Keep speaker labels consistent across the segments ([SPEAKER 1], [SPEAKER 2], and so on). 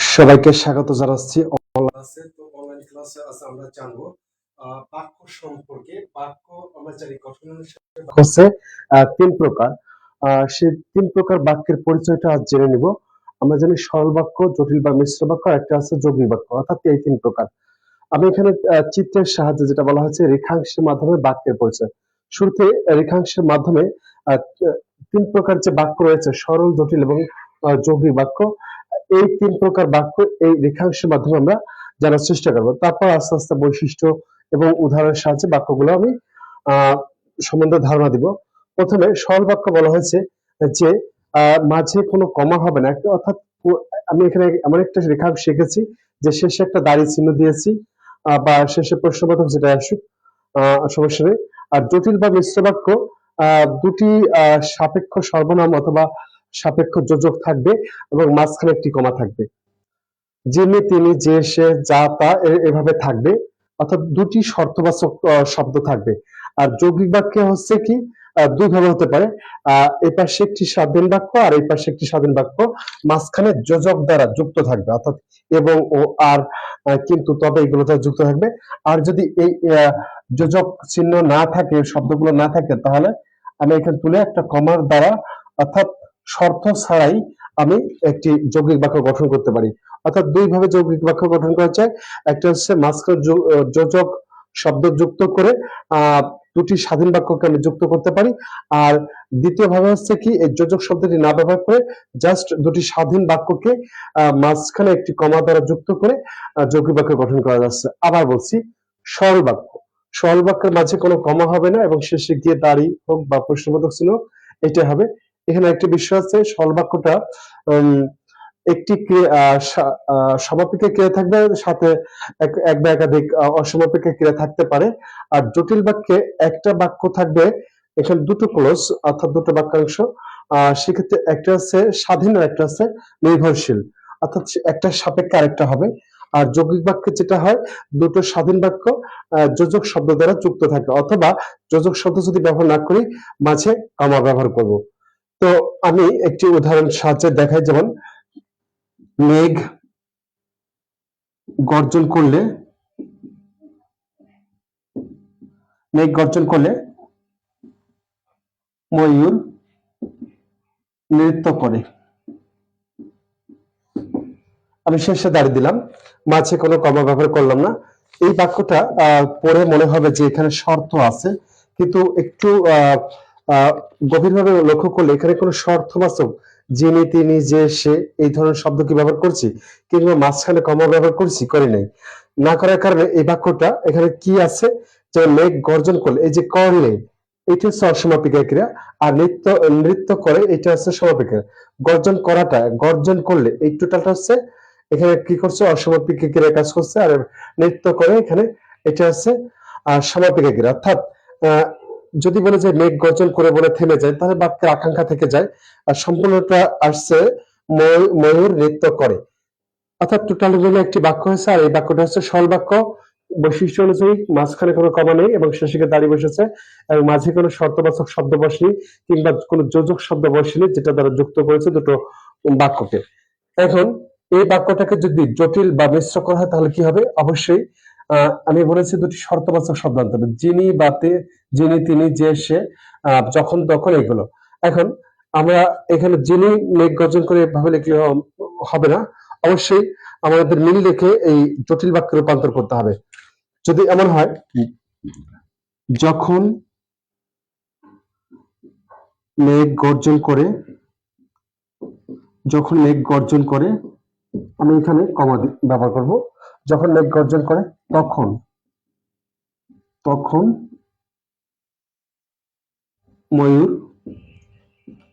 [SPEAKER 1] সবাইকে স্বাগত জানাচ্ছি। বাক্যের পরিচয়টা জেনে নিব। আমরা জানি সরল বাক্য, জটিল বা মিশ্র বাক্য একটা আছে বাক্য, অর্থাৎ এই তিন প্রকার। আমি এখানে চিত্রের সাহায্যে যেটা বলা হচ্ছে রেখাংশের মাধ্যমে বাক্যের পরিচয়। শুরুতে রেখাংশের মাধ্যমে তিন প্রকার যে বাক্য রয়েছে সরল জটিল এবং যৌগিক বাক্য এই তিন প্রকার বাক্য এই রেখাংশের মাধ্যমে আমরা জানার চেষ্টা করব। তারপর আস্তে আস্তে বৈশিষ্ট্য এবং উদাহরণের সাহায্যে বাক্যগুলো আমি সম্বন্ধে ধারণা দিব। প্রথমে সরল বাক্য বলা হয়েছে যে মাঝে কোনো কমা হবে না। অর্থাৎ আমি এখানে এমন একটা রেখাংশ শিখেছি যে শেষে একটা দাড়ি চিহ্ন দিয়েছি বা শেষে প্রশ্নবোধক যেটা আসুক আহ, সমস্যা নেই। আর জটিল বা মিশ্র বাক্য দুটি সাপেক্ষ সর্বনাম অথবা সাপেক্ষ যোজক থাকবে এবং মাঝখানে একটি কমা থাকবে। যিনি তিনি, যে, সে, যা, তা এভাবে থাকবে। অর্থাৎ দুটি শর্তবাচক শব্দ থাকবে। আর যৌগিক বাক্যে হচ্ছে কি? দুই ভাবে হতে পারে। আহ এই পাশে একটি স্বাধীন বাক্য আর এই পাশে একটি স্বাধীন বাক্য। মাঝখানে যোজক দ্বারা যুক্ত থাকবে, অর্থাৎ এবং ও আর কিন্তু তবে এগুলো যুক্ত থাকবে। আর যদি এই যোজক চিহ্ন না থাকে, শব্দগুলো না থাকে, তাহলে আমি এখানে তুলে একটা কমার দ্বারা, অর্থাৎ শর্ত ছাড়াই আমি একটি যৌগিক বাক্য গঠন করতে পারি। অর্থাৎ দুই ভাবে যৌগিক বাক্য গঠন করা যায়। একটা হচ্ছে মাঝখানে যোজক শব্দ যুক্ত করে দুটি স্বাধীন বাক্যকে আমি যুক্ত করতে পারি। আর দ্বিতীয় ভাবে হচ্ছে কি, এই যোজক শব্দটি না ব্যবহার করে জাস্ট দুটি স্বাধীন বাক্যকে মাঝখানে একটি কমা দ্বারা যুক্ত করে যৌগিক বাক্য গঠন করা যাচ্ছে। আবার বলছি, সরল বাক্য। সরল বাক্যের মাঝে কোনো কমা হবে না এবং শেষে গিয়ে দাঁড়ি হোক বা প্রশ্নবোধক ছিল এটা হবে। এখানে একটা বিষয় আছে সরল বাক্যটা একটি সমাপিকা ক্রিয়া থাকবে, সাথে এক- বা একাধিক অসমাপিকা ক্রিয়া থাকতে পারে। আর জটিল বাক্যে একটা বাক্য থাকবে, এখানে দুটো ক্লোজ, অর্থাৎ দুটো বাক্যাংশ। সেক্ষেত্রে একটা আছে স্বাধীন আর একটা আছে নির্ভরশীল। অর্থাৎ একটা সাপেক্ষে আরেকটা হবে। আর যৌগিক বাক্যে যেটা হয়, দুটো স্বাধীন বাক্য যোজক শব্দ দ্বারা যুক্ত থাকে। অথবা যোজক শব্দ যদি ব্যবহার না করি, মাঝে কমা ব্যবহার করব। তো আমি একটি উদাহরণ সাহায্যে দেখাই, যেমন, মেঘ গর্জন করলে, মেঘ গর্জন করলে ময়ূর নৃত্য করে। আমি শেষে দাঁড়িয়ে দিলাম। মাঝে কোনো কমা ব্যবহার করলাম না। এই বাক্যটা পড়ে মনে হবে যে এখানে শর্ত আছে। কিন্তু একটু গভীরভাবে লক্ষ্য করলে এখানে কোনো শর্তবাচক যিনি, তিনি, যে, সে, এই ধরনের শব্দ কি ব্যবহার করছি? কিংবা মাঝখানে কমা ব্যবহার করছি, করি নাই। না করার কারণে এই বাক্যটা এখানে কি আছে? যে মেঘ গর্জন করলে, এই যে করলে এটা হচ্ছে অসমাপিকা ক্রিয়া। আর নৃত্য নৃত্য করে, এটা হচ্ছে সমাপিকা গর্জন করাটা, গর্জন করলে এই টোটালটা হচ্ছে এখানে কি করছে? অসমাপিকা ক্রিয়া কাজ করছে আর নৃত্য করে এখানে এটা হচ্ছে সমাপিকা ক্রিয়া। অর্থাৎ যদি বলে যে মেঘ গর্জন করে বলে থেমে যায়, তাহলে বাক্যের আকাঙ্ক্ষা থেকে যায়। আর সম্পূর্ণটা আসছে ময়ূর নৃত্য করে। অর্থাৎ টোটাল মিলে একটি বাক্য হয়েছে, আর এই বাক্যটা হচ্ছে সরল বাক্য। বৈশিষ্ট্য অনুযায়ী মাঝখানে কোনো কমা নেই এবং শেষে দাঁড়িয়ে বসেছে এবং মাঝে কোনো শর্তবাচক শব্দ বসেনি কিংবা কোনো যোজক শব্দ বসেনি যেটা দ্বারা যুক্ত করেছে দুটো বাক্যকে। এখন এই বাক্যটাকে যদি জটিল বা মিশ্র করা হয়, তাহলে কি হবে? অবশ্যই আমি বলেছি দুটি শর্তবাচক শব্দ আনতে হবে যিনি বাতে যিনি, তিনি, যে, সে যখন, তখন এগুলো। এখন আমরা এখানে যিনি মেঘ গর্জন করে ভাবে লিখলে হবে না। অবশ্যই আমাদের মিল রেখে এই জটিল বাক্যে রূপান্তর করতে হবে। যদি এমন হয়, যখন মেঘ গর্জন করে, যখন মেঘ গর্জন করে আমি এখানে কমা ব্যবহার করব। যখন মেঘ গর্জন করে, তখন তখন ময়ূর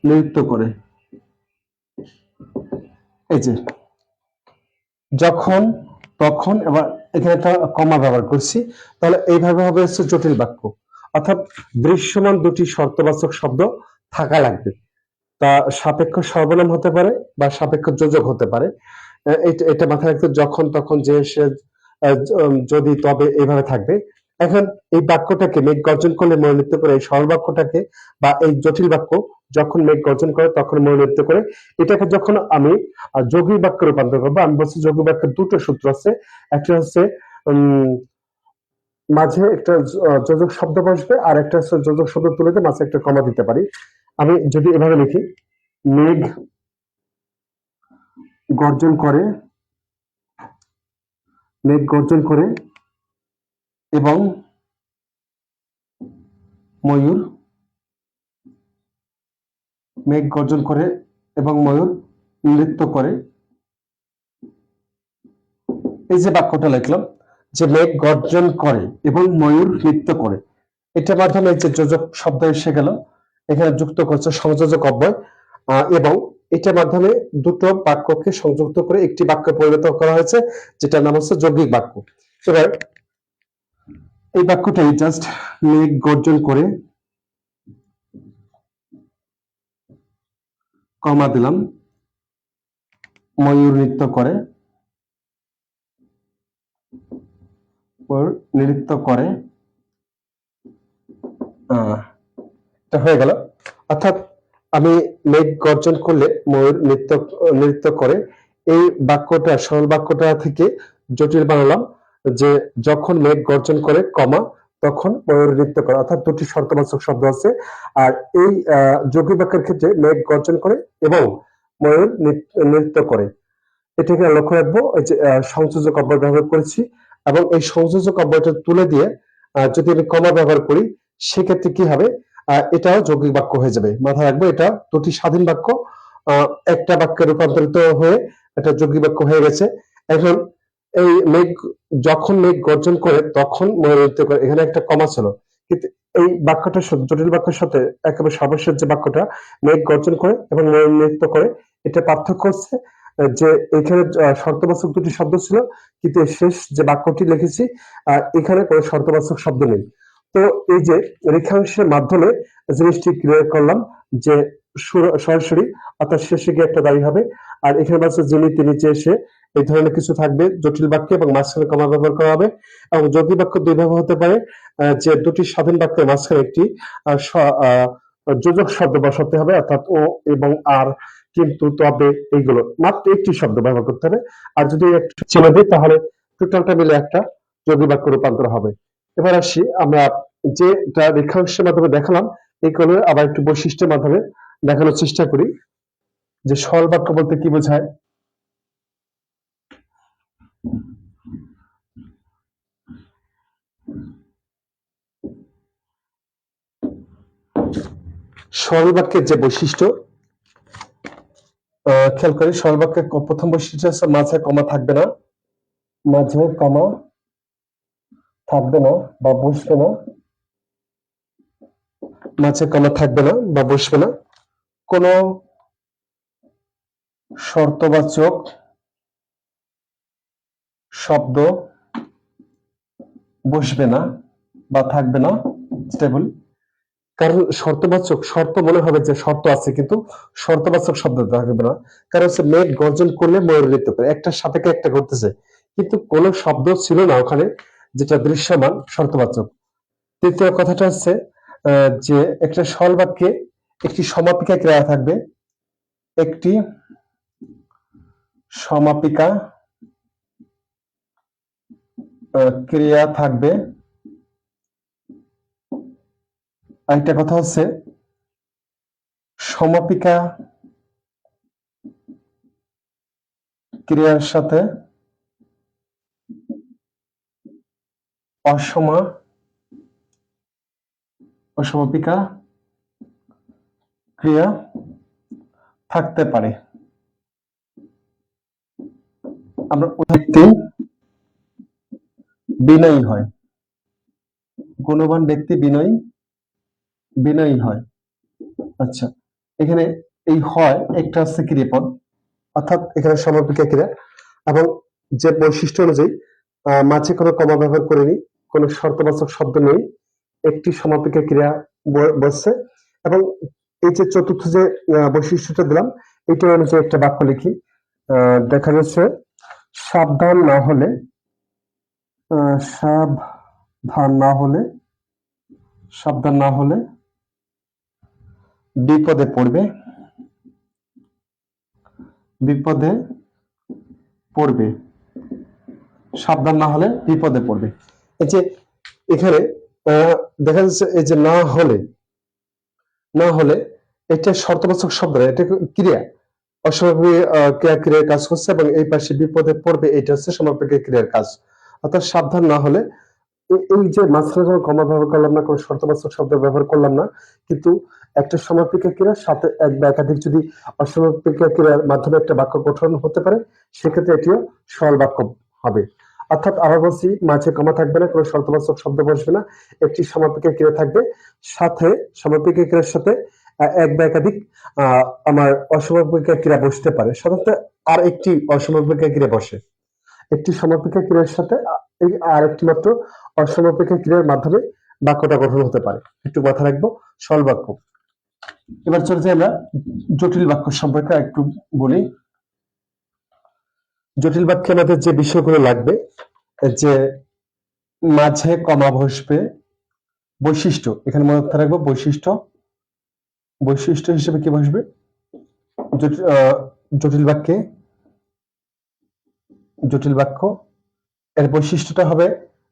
[SPEAKER 1] নৃত্য করে। এই যে, যখন, তখন, এবার এখানে একটা কমা ব্যবহার করছি। তাহলে এইভাবে হবে হচ্ছে জটিল বাক্য। অর্থাৎ দৃশ্যমান দুটি শর্তবাচক শব্দ থাকা লাগবে। তা সাপেক্ষ সর্বনাম হতে পারে বা সাপেক্ষ যোজক হতে পারে। এটা মাথায় রাখতে যখন তখন যে সে যদি তবে এইভাবে থাকবে। এখন এই বাক্যটাকে মেঘ গর্জন করলে মনোনীত করে, এই সরল বাক্যটাকে বা এই জটিল বাক্য যখন মেঘ গর্জন করে তখন মনোনীত করে, এটাকে যখন আমি যৌগিক বাক্যে রূপান্তর করব, আমি বলছি যৌগিক বাক্যের দুটো সূত্র আছে। একটা হচ্ছে মাঝে একটা যোজক শব্দ বসবে আর একটা যোজক শব্দ তুলে মাঝে একটা কমা দিতে পারি। আমি যদি এভাবে লিখি, মেঘ গর্জন করে, মেঘ গর্জন করে এবং ময়ূর, মেঘ গর্জন করে এবং ময়ূর নৃত্য করে। এই যে বাক্যটা লিখলাম যে মেঘ গর্জন করে এবং ময়ূর নৃত্য করে। এটার মাধ্যমে যে যোজক শব্দ এসে গেল, এখানে যুক্ত করছে সংযোজক অব্যয় এবং এটার মাধ্যমে দুটো বাক্যকে সংযুক্ত করে একটি বাক্য পরিণত করা হয়েছে, যেটার নাম হচ্ছে যৌগিক বাক্য। এবার এই বাক্যটাই জাস্ট মেঘ গর্জন করে কমা দিলাম, ময়ূর নৃত্য করে নৃত্য করে এটা হয়ে গেল। অর্থাৎ আমি মেঘ গর্জন করলে ময়ূর নৃত্য নৃত্য করে। এই বাক্যটা, সরল বাক্যটা থেকে জটিল বানালাম যে যখন মেঘ গর্জন করে কমা, তখন ময়ূর নৃত্য করে। অর্থাৎ দুটি শর্তবাচক শব্দ আছে। আর এই যৌগিক বাক্যের ক্ষেত্রে মেঘ গর্জন করে এবং ময়ূর নৃত্য করে। এটাকে লক্ষ্য রাখব যে সংযোজক অব্যয় ব্যবহার করেছি এবং এই সংযোজক অব্যয়টা তুলে দিয়ে যদি আমি কমা ব্যবহার করি, সেক্ষেত্রে কি হবে? এটাও যৌগিক বাক্য হয়ে যাবে। মাথায় রাখব, এটা দুটি স্বাধীন বাক্য একটা বাক্যে রূপান্তরিত হয়ে একটা যৌগিক বাক্য হয়ে গেছে। এখন এই মেঘ, যখন মেঘ গর্জন করে, তখন ময়ূর নৃত্য করে এখানে একটা কমা ছিল। কিন্তু এই বাক্যটার সাথে জটিল বাক্যের সাথে একেবারে সর্বশেষ যে বাক্যটা, মেঘ গর্জন করে এবং ময়ূর নৃত্য করে, এটা পার্থক্য হচ্ছে যে এখানে শর্তবাচক দুটি শব্দ ছিল, কিন্তু শেষ যে বাক্যটি লিখেছি এখানে কোনো শর্তবাচক শব্দ নেই। তো এই যে রেখাংশের মাধ্যমে জিনিসটি ক্লিয়ার করলাম যে সরাসরি, অর্থাৎ শেষে গিয়ে একটা দায়ী হবে। আর এখানে বলছে যিনি তিনি যে এসে এই ধরনের কিছু থাকবে, জটিল বাক্য এবং মাঝখানে কমা ব্যবহার করা হবে এবং যৌগিক বাক্য দুই ভাবে হতে পারে যে দুটি স্বাধীন বাক্যের মাঝখানে একটি যোজক শব্দ বসাতে হবে, অর্থাৎ ও এবং আর, কিন্তু তবে এইগুলো মাত্র একটি শব্দ ব্যবহার করতে হবে। আর যদি একটু ছেড়ে দিই, তাহলে টোটালটা মিলে একটা যোগী বাক্য রূপান্তর হবে। এবার আসি আমরা যেটা রেখাংশের মাধ্যমে দেখালাম এই এইগুলো আবার একটু বৈশিষ্ট্যের মাধ্যমে দেখানোর চেষ্টা করি। যে সরল বাক্য বলতে কি বোঝায়? সরল বাক্যের যে বৈশিষ্ট্য খেয়াল করি, সরল বাক্যের প্রথম বৈশিষ্ট্য মাঝে কমা থাকবে না। মাঝে কমা থাকবে না বা বসবে না। মাঝে কমা থাকবে না বা বসবে না। কোন শর্তবাচক শব্দ বসবে না বা থাকবে না স্টেবল কারণ শর্তবাচক শর্ত মনে হবে যে শর্ত আছে, কিন্তু শর্তবাচক শব্দ থাকবে না। কারণ হচ্ছে মেঘ গর্জন করলে ময়ূর নৃত্য করে একটার সাথে একটা ঘটতেছে। কিন্তু কোনো শব্দ ছিল না ওখানে। যেটা দৃশ্যমান, শর্তবাচক। তৃতীয় কথাটা হচ্ছে যে একটা সরল বাক্যে একটি সমাপিকা ক্রিয়া থাকবে। একটি সমাপিকা ক্রিয়া থাকবে। আরেকটা কথা হচ্ছে, সমাপিকা ক্রিয়ার সাথে অসমা, অসমাপিকা ক্রিয়া থাকতে পারে। আমরা ব্যক্তি বিনয়ী হয়। গুণবান ব্যক্তি বিনয়ী বিনয়ী হয়। আচ্ছা এখানে এই হয় একটা হচ্ছে ক্রিয়াপদ অর্থাৎ এখানে সমাপিকা ক্রিয়া। এবং যে বৈশিষ্ট্য অনুযায়ী মাঝে কোনো কমা ব্যবহার করিনি কোনো শর্তবাচক শব্দ নেই। একটি সমাপিকা ক্রিয়া বসছে এবং এই যে চতুর্থ যে বৈশিষ্ট্যটা দিলাম এটা অনুযায়ী একটা বাক্য লিখি। দেখা যাচ্ছে সাবধান না হলে আহ, সাব ধার না হলে সাবধান না হলে বিপদে পড়বে। বিপদে পড়বে। সাবধান না হলে বিপদে পড়বে। এই যে এখানে দেখা যাচ্ছে এই যে না হলে না হলে এটা শর্তবাচক শব্দ এটা ক্রিয়া। আহ, ক্রিয়া ক্রিয়ার কাজ করছে এবং এই পাশে বিপদে পড়বে এটা হচ্ছে সমাপেক্ষী ক্রিয়ার কাজ। অর্থাৎ সাবধান না হলে এই যে মাঝখানে কোনো কমা ব্যবহার করলাম না কোনো শর্তবাচক শব্দ ব্যবহার করলাম না কিন্তু একটা সমাপিকা ক্রিয়ার সাথে এক বা একাধিক যদি অসমাপিকা ক্রিয়ার মাধ্যমে একটা বাক্য গঠন হতে পারে সেক্ষেত্রে এটিও সরল বাক্য হবে। অর্থাৎ আবার বলছি মাঝে কমা থাকবে না, কোনো শর্তবাচক শব্দ বসবে না। একটি সমাপিকা ক্রিয়া থাকবে। সাথে সমাপিকা ক্রিয়ার সাথে এক বা একাধিক আমার অসমাপিকা ক্রিয়া বসতে পারে। সাধারণত আর একটি অসমাপিকা ক্রিয়া বসে। একটি সমাপিকা ক্রিয়ার সাথে আর একটি মাত্র অসমাপিকা ক্রিয়ার মাধ্যমে বাক্যটা গঠন হতে পারে। একটু মাথা রাখব, সরল বাক্য। এবার চলে যাই আমরা জটিল বাক্য সম্পর্কে একটু বলি। জটিল বাক্যে আমাদের যে বিষয়গুলো লাগবে যে মাঝে কমা বসবে বৈশিষ্ট্য, এখানে মনে রাখব বৈশিষ্ট্য। বৈশিষ্ট্য হিসেবে কি বসবে? জটিল বাক্যে, জটিল বাক্য। এর বৈশিষ্ট্যটা হবে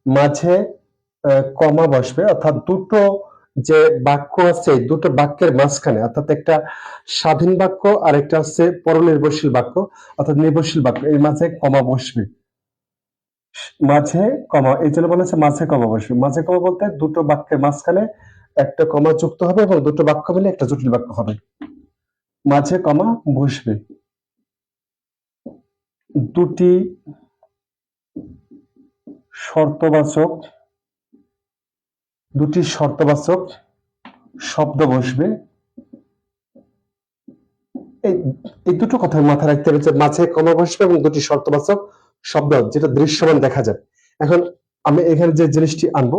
[SPEAKER 1] মাঝে কমা বসবে, অর্থাৎ দুটো যে বাক্য আছে, দুটো বাক্যের মাঝখানে, অর্থাৎ একটা স্বাধীন বাক্য আর একটা হচ্ছে পরনির্ভরশীল বাক্য, অর্থাৎ নির্ভরশীল বাক্য এর মাঝে কমা বসবে। মাঝে কমা, এই জন্য বলেছে মাঝে কমা বসবে মাঝে কমা বলতে দুটো বাক্যের মাঝখানে একটা কমা যুক্ত হবে এবং দুটো বাক্য মিলে একটা জটিল বাক্য হবে। মাঝে কমা বসবে। দুটি শর্তবাচক দুটি শর্তবাচক শব্দ বসবে। এই দুটো কথা মাথায় রাখতে হবে যে মাঝে কমা বসবে এবং দুটি শর্তবাচক শব্দ, যেটা দৃশ্যমান দেখা যায়। এখন আমি এখানে যে জিনিসটি আনব,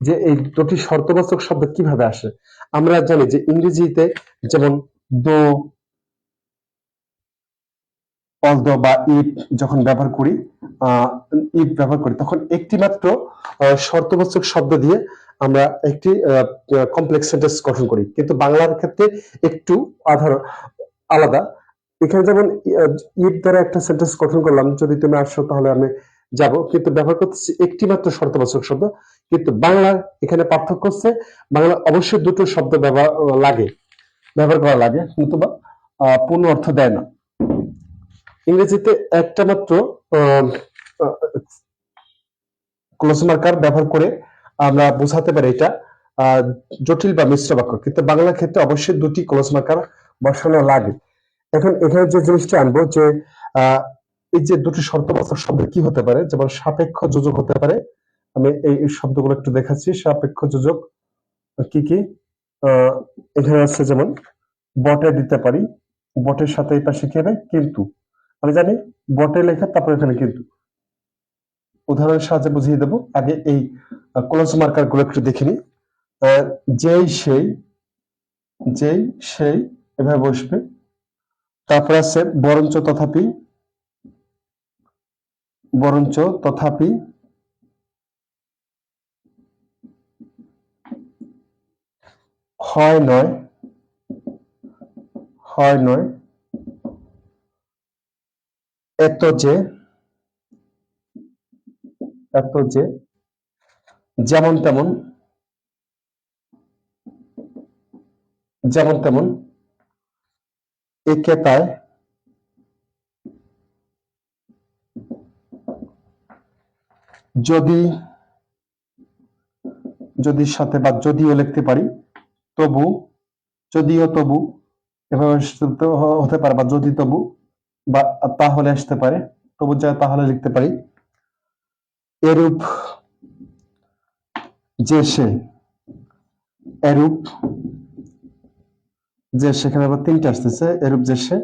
[SPEAKER 1] যে এই দুটি শর্তবাচক শব্দ কীভাবে আসে? আমরা জানি যে ইংরেজিতে যেমন দো অলদো বা ইট যখন ব্যবহার করি ইট ব্যবহার করি, তখন একটি মাত্র শর্তবাচক শব্দ দিয়ে আমরা একটি কমপ্লেক্স সেন্টেন্স গঠন করি। কিন্তু বাংলার ক্ষেত্রে একটু আধার, আলাদা। এখানে যেমন ইট দ্বারা একটা সেন্টেন্স গঠন করলাম যদি তুমি আসো তাহলে আমি যাব। কিন্তু ব্যবহার করতেছি একটি মাত্র শর্তবাচক শব্দ। কিন্তু বাংলার এখানে পার্থক্য হচ্ছে বাংলা অবশ্যই দুটো শব্দ ব্যবহার লাগে। ব্যবহার করা লাগে কিন্তু বা, আহ, পূর্ণ অর্থ দেয় না। ইংরেজিতে একটা মাত্র ক্লোজ মার্কার ব্যবহার করে আমরা বোঝাতে পারি এটা জটিল বা মিশ্র বাক্য। কিন্তু বাংলা ক্ষেত্রে অবশ্যই দুটি ক্লোজ মার্কার বসানো লাগে। এখন এখানে যে জিনিসটা আনব যে এই যে দুটি শর্তবাচক শব্দ কি হতে পারে? যেমন সাপেক্ষ যোজক হতে পারে। আমি এই শব্দগুলো একটু দেখাচ্ছি। সাপেক্ষ যোজক কি কি? এখানে আছে যেমন, বটে দিতে পারি। বটের সাথে পাশে কি হবে? কিন্তু। আমি জানি বটে লেখা, তারপর এখানে কিন্তু। উদাহরণের সাহায্যে বুঝিয়ে দেবো। আগে এই ক্লোজ মার্কারগুলো একটু দেখে নিই। যেই, সেই যেই, সেই, এভাবে বসবে। তারপর আছে বরঞ্চ তথাপি বরঞ্চ তথাপি, হয় নয় হয় নয়, এত যে এত যে, যেমন তেমন যেমন তেমন একে তাই যদি যদি সাথে বা যদিও লিখতে পারি, তবু, যদিও তবু, এভাবে হতে পারে বা যদি তবু, বা তাহলে আসতে পারে, তবু যা তাহলে লিখতে পারি। এরূপ যে সে, এরূপ যে সেখানে আবার তিনটে আসতেছে, এরূপ যে সে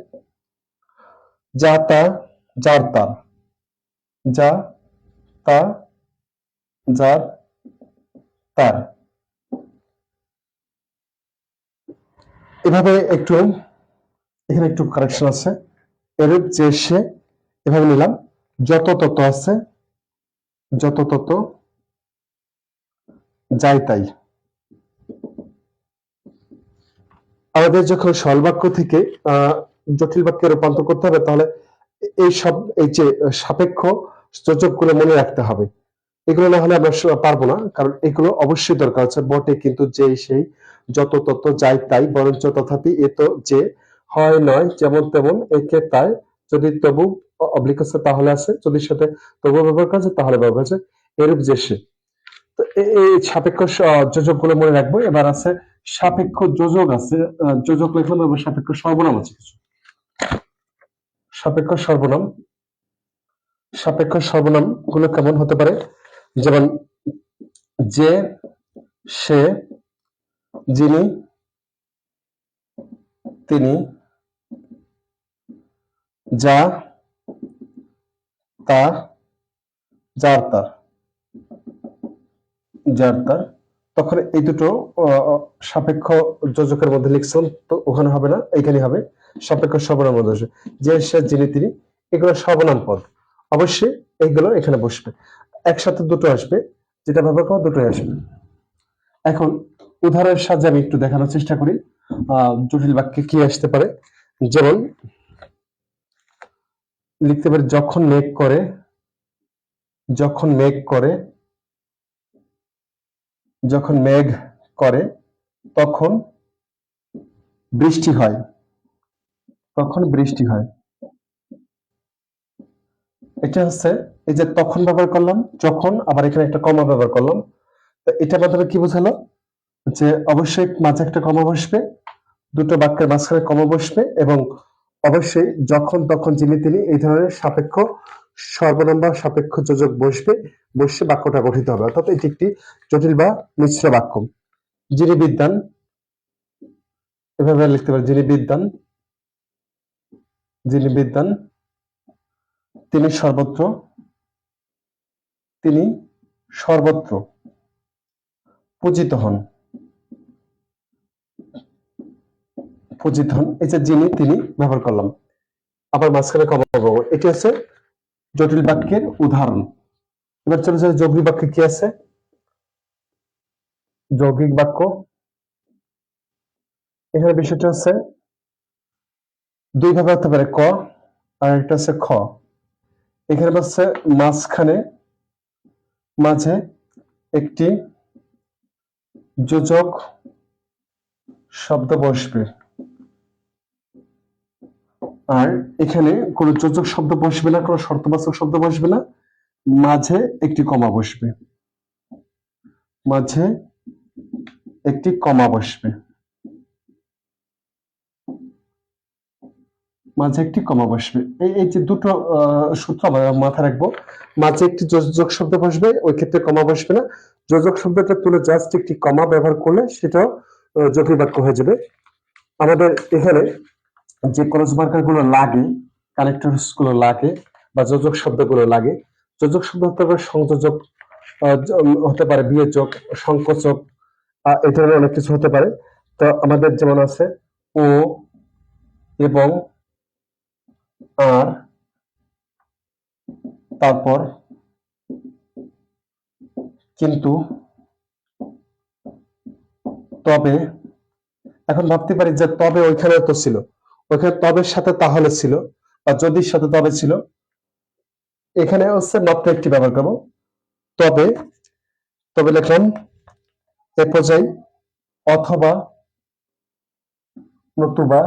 [SPEAKER 1] যা তা, যার তার যা তা, যার তার। এভাবে একটু, এখানে একটু কারেকশন আছে। এরূপ যে সে, এভাবে নিলাম, যত তত আছে, যত তত যাই তাই। আমাদের যখন সরল বাক্য থেকে জটিল বাক্যে রূপান্তর করতে হবে, তাহলে এই সব, এই যে সাপেক্ষ যোজকগুলো মনে রাখতে হবে। এগুলো না হলে আমরা পারব না, কারণ এগুলো অবশ্যই দরকার আছে। বটে কিন্তু যে সেই যত তত যাই তাই, বরঞ্চ তথাপি এ তো যে হয় নয়, যেমন তেমন একে তাই। যদি তবু অবলিক আছে তাহলে আছে, যদি সাথে তবু ব্যবহার করা তাহলে ব্যবহার আছে। এরূপ যে সে। এই সাপেক্ষ যোজকগুলো মনে রাখব। এবার আছে সাপেক্ষ যোজক আছে যোজক লিখলাম এবং সাপেক্ষ সর্বনাম আছে কিছু। সাপেক্ষ সর্বনাম। সাপেক্ষ সর্বনামগুলো কেমন হতে পারে? যেমন যে, সে, যিনি, তিনি, যা, তা, যার তার। যার তখন এই দুটো সাপেক্ষ যোজকের মধ্যে লিখছেন, তো ওখানে হবে না এখানে হবে। সাপেক্ষ সর্বনাম মধ্যে। যে সে, যিনি, তিনি, এগুলো সর্বনাম পদ। অবশ্যই এইগুলো এখানে বসবে। একসাথে দুটো আসবে, যেটা ব্যবহার করো দুটোই আসবে। এখন উদাহরণের সাহায্যে আমি একটু দেখানোর চেষ্টা করি। জটিল বাক্যে কি আসতে পারে? যেমন, লিখতে পারি, যখন মেঘ করে, যখন মেঘ করে যখন মেঘ করে, তখন বৃষ্টি হয়। তখন বৃষ্টি হয়। এটা হচ্ছে এই যে তখন ব্যবহার করলাম, যখন আবার এখানে একটা কমা ব্যবহার করলাম। তো এটার মাধ্যমে কি বোঝালো? যে অবশ্যই মাঝে একটা কমা বসবে, দুটো বাক্যের মাঝখানে কমা বসবে এবং অবশ্যই যখন তখন যিনি তিনি এই ধরনের সাপেক্ষ সর্বনাম সাপেক্ষ যোজক বসবে, বসে বাক্যটা গঠিত হবে। অর্থাৎ এটি একটি জটিল বা মিশ্র বাক্য। যিনি বিদ্যান এভাবে লিখতে পারি যিনি বিদ্যান যিনি বিদ্যান তিনি সর্বত্র তিনি সর্বত্র পূজিত হন। পূজিত হন। এই যে যিনি, তিনি ব্যবহার করলাম। আবার মাঝখানে কমা এটি হচ্ছে জটিল বাক্যের উদাহরণ। এবার চলে যায় যৌগিক বাক্যে কি আছে? যৌগিক বাক্য। এখানে বিষয়টা হচ্ছে, দুই ভাবে হতে পারে ক, আর একটা হচ্ছে খ। এখানে হচ্ছে মাঝখানে, মাঝে একটি যোজক শব্দ বসবে। আর এখানে কোনো যোজক শব্দ বসবে না, কোনো শর্তবাচক শব্দ বসবে না। মাঝে একটি কমা বসবে। মাঝে একটি কমা বসবে। মাঝে একটি কমা বসবে। এই এই যে দুটো সূত্র আমরা মাথায় রাখব। মাঝে একটি যোজক শব্দ বসবে, ওই ক্ষেত্রে কমা বসবে না। যোজক শব্দটা তুলে জাস্ট একটি কমা ব্যবহার করলে সেটাও জটিল বাক্য হয়ে যাবে। আমাদের এখানে যে ক্রস মার্কারগুলো লাগে কানেক্টরসগুলো লাগে বা যোজক শব্দগুলো লাগে, যোজক শব্দ হতে পারে সংযোজক হতে পারে বিয়োজক, সংকোচক এই ধরনের অনেক কিছু হতে পারে। তো আমাদের যেমন আছে ও এবং আর, তারপর কিন্তু তবে, এখন ভাবতে পারি যে তবে ওইখানে তো ছিল। ওইখানে তবের সাথে তাহলে ছিল বা যদির সাথে তবে ছিল, এখানে হচ্ছে মাত্র একটি ব্যবহার করব। তবে তবে লিখলাম, এ পর্যায়ে অথবা নতুবা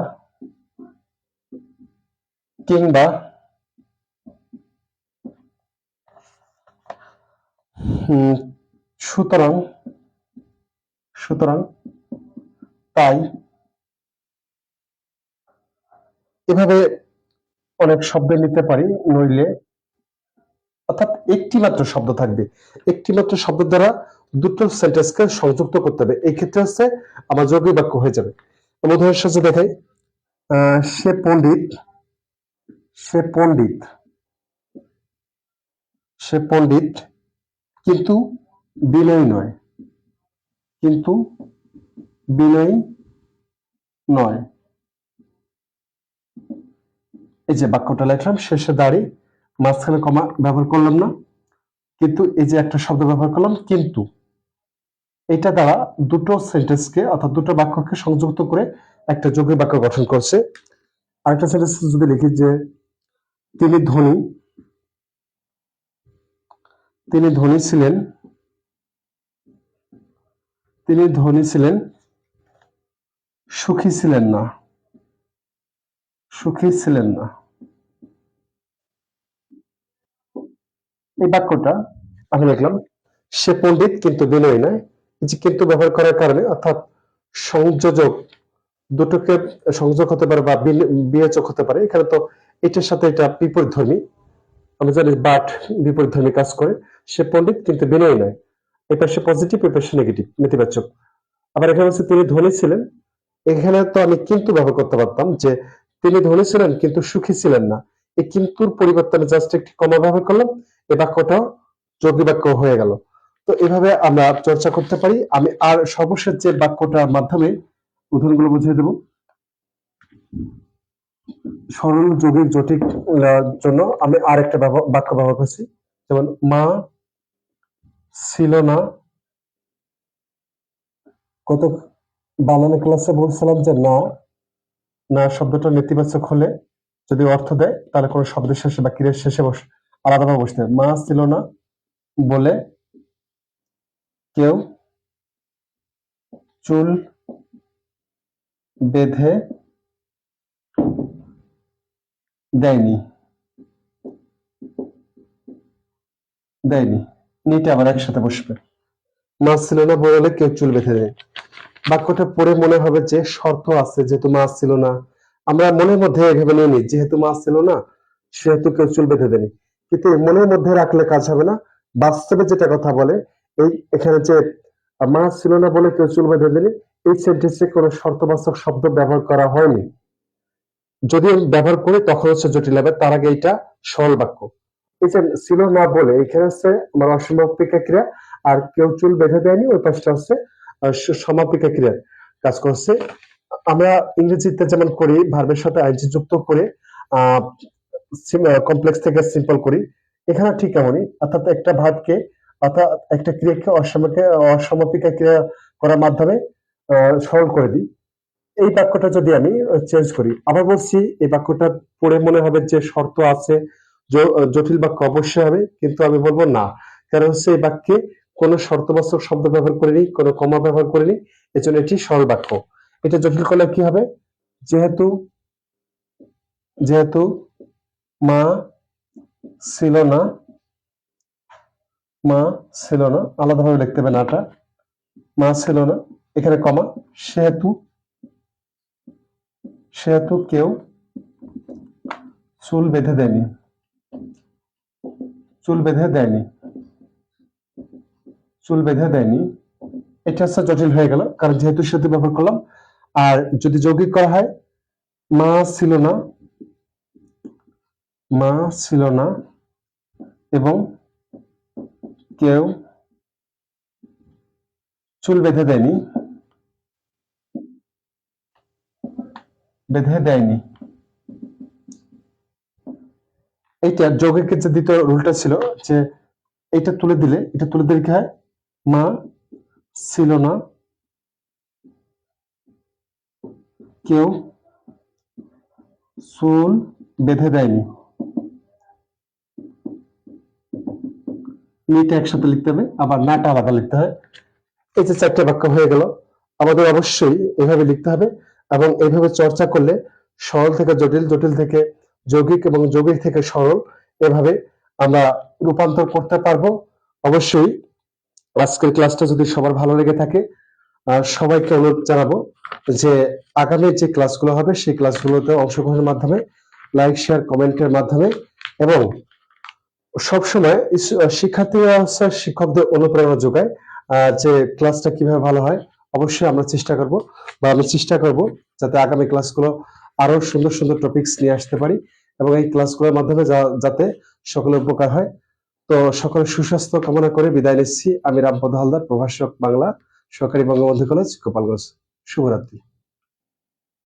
[SPEAKER 1] কিংবা সুতরাং সুতরাং তাই এভাবে অনেক শব্দ নিতে পারি, নইলে অর্থাৎ একটি মাত্র শব্দ থাকবে। একটি মাত্র শব্দ দ্বারা দুটো সেন্টেন্সকে সংযুক্ত করতে হবে। এই ক্ষেত্রে হচ্ছে আমার যৌগিক বাক্য হয়ে যাবে। আমি উদাহরণের সাহায্যে দেখাই সে পণ্ডিত সে পণ্ডিত সে পণ্ডিত কিন্তু বিনয়ী নয়। কিন্তু বিনয়ী নয়। এই যে বাক্যটা লিখলাম, শেষে দাঁড়ি, মাঝখানে কমা ব্যবহার করলাম না, কিন্তু এই যে একটা শব্দ ব্যবহার করলাম, কিন্তু। এটা দ্বারা দুটো সেন্টেন্সকে অর্থাৎ দুটো বাক্যকে সংযুক্ত করে একটা যৌগিক বাক্য গঠন করছে। আরেকটা সেন্টেন্স যদি লিখি যে, তিনি ধনী তিনি ধনী ছিলেন, তিনি ধনী ছিলেন, সুখী ছিলেন না, সুখী ছিলেন না। এই বাক্যটা আমি লিখলাম, সে পণ্ডিত কিন্তু বিনয় নয় যে কিন্তু ব্যবহার করার কারণে, অর্থাৎ সংযোজক দুটোকে সংযোগ হতে পারে বা বিয়োজক হতে পারে, এখানে তো এটার সাথে এটা বিপরীত ধর্মী আমরা জানি বাট বিপরীত ধর্মী কাজ করে, সে পণ্ডিত কিন্তু বিনয়ী নয়, এই পাশে পজিটিভ এই পাশে নেগেটিভ নেতিবাচক। আবার এখানে হচ্ছে তিনি ধনী ছিলেন, এখানে তো আমি কিন্তু ব্যবহার করতে পারতাম যে তিনি ধনী ছিলেন কিন্তু সুখী ছিলেন না। এই কিন্তুর পরিবর্তনে জাস্ট একটি কমা ব্যবহার করলাম এই বাক্যটাও যোগী বাক্য হয়ে গেল। তো এভাবে আমরা চর্চা করতে পারি। আমি আর সর্বশেষ যে বাক্যটার মাধ্যমে উদাহরণগুলো বুঝিয়ে দেব। সরল যৌগিক জটিল জন্য আমি আর একটা বাক্য ব্যবহার করছি। যেমন, মা ছিল না। কত বানানো ক্লাসে বলছিলাম যে না না শব্দটা নেতিবাচক হলে যদি অর্থ দেয়, তাহলে কোনো শব্দের শেষে বা ক্রিয়ার শেষে বস আলাদাভাবে বসতে। মা ছিল না বলে কেউ চুল বেঁধে দেয়নি। দেয়নি। নিটা আবার একসাথে বসবে। মাছ ছিল না বলে কেউ চুল বেঁধে দেয় বাক্যটা পড়ে মনে হবে যে শর্ত আছে, যেহেতু মাছ ছিল না। আমরা মনের মধ্যে এভাবে নিয়ে নিই যেহেতু মাছ ছিল না, সেহেতু কেউ চুল বেঁধে দেয়নি। কিন্তু মনের মধ্যে রাখলে কাজ হবে না। বাস্তবে যেটা কথা বলে, এই এখানে যে মাছ ছিল না বলে কেউ চুল বেঁধে দেয়নি, এই সেন্টেন্সে কোনো শর্তবাচক শব্দ ব্যবহার করা হয়নি। যদি ব্যবহার করি, তখন হচ্ছে জটিল হবে, তার আগে এটা সরল বাক্য। ছিল না বলে, এখানে হচ্ছে আমার অসমাপিকা ক্রিয়া, আর কেউ চুল বেঁধে দেয়নি, ওই পাশটা হচ্ছে সমাপিকা ক্রিয়ার কাজ করছে। আমরা ইংরেজিতে যেমন করি ভার্বের সাথে আইনজি যুক্ত করে কমপ্লেক্স থেকে সিম্পল করি। এখানে ঠিক এমনই, অর্থাৎ একটা ভাবকে অর্থাৎ একটা ক্রিয়াকে অসমকে অসমাপিকা ক্রিয়া করার মাধ্যমে সরল করে দিই। এই বাক্যটা যদি আমি চেঞ্জ করি, আবার বলছি, এই বাক্যটা পড়ে মনে হবে যে শর্ত আছে জটিল বাক্য অবশ্যই হবে, কিন্তু আমি বলব না। কারণ হচ্ছে এই বাক্যে কোনো শর্তবাচক শব্দ ব্যবহার করিনি, কোনো কমা ব্যবহার করিনি, এজন্য এটি সরল বাক্য। এটা জটিল করলে কি হবে? যেহেতু যেহেতু মা ছিল না। মা ছিল না। আলাদাভাবে লিখতে হবে নাটা। মা ছিল না। এখানে কমা, সেহেতু সেহেতু কেউ চুল বেঁধে দেয়নি। চুল বেঁধে দেয়নি। চুল বেঁধে দেয়নি। এটা হচ্ছে জটিল হয়ে গেল, কারণ যেহেতু সেতু ব্যবহার করলাম, আর যদি যৌগিক করা হয়, মা ছিল না মা ছিল না এবং কেউ চুল বেঁধে দেয়নি। বেঁধে দেয়নি। এইটা যৌগিকের যে দ্বিতীয় রুলটা ছিল যে এটা তুলে দিলে, এটা তুলে দিলে কি হয়? মা ছিল না, কেউ চুল বেঁধে দেয়নি। নিটা একসাথে লিখতে হবে, আবার নাটা আলাদা লিখতে হয়। এই যে চারটে বাক্য হয়ে গেল, আমাদের অবশ্যই এভাবে লিখতে হবে এবং এইভাবে চর্চা করলে সরল থেকে জটিল জটিল থেকে যৌগিক এবং যৌগিক থেকে সরল এভাবে আমরা রূপান্তর করতে পারব। অবশ্যই আজকের ক্লাসটা যদি সবার ভালো লেগে থাকে সবাইকে অনুরোধ জানাব যে আগামী যে ক্লাসগুলো হবে, সেই ক্লাসগুলোতে অংশগ্রহণের মাধ্যমে লাইক শেয়ার কমেন্টের মাধ্যমে এবং সবসময় শিক্ষার্থীরা শিক্ষকদের অনুপ্রেরণা যোগায়। যে ক্লাসটা কীভাবে ভালো হয়, অবশ্যই আমরা চেষ্টা করব, বা আমি চেষ্টা করব যাতে আগামী ক্লাসগুলো আরও সুন্দর সুন্দর টপিকস নিয়ে আসতে পারি এবং এই ক্লাসগুলোর মাধ্যমে যাতে সকলের উপকার হয়। তো সকলের সুস্বাস্থ্য কামনা করে বিদায় নিচ্ছি। আমি রামপদ হালদার, প্রভাষক বাংলা সরকারি বঙ্গবন্ধু কলেজ, গোপালগঞ্জ। শুভরাত্রি।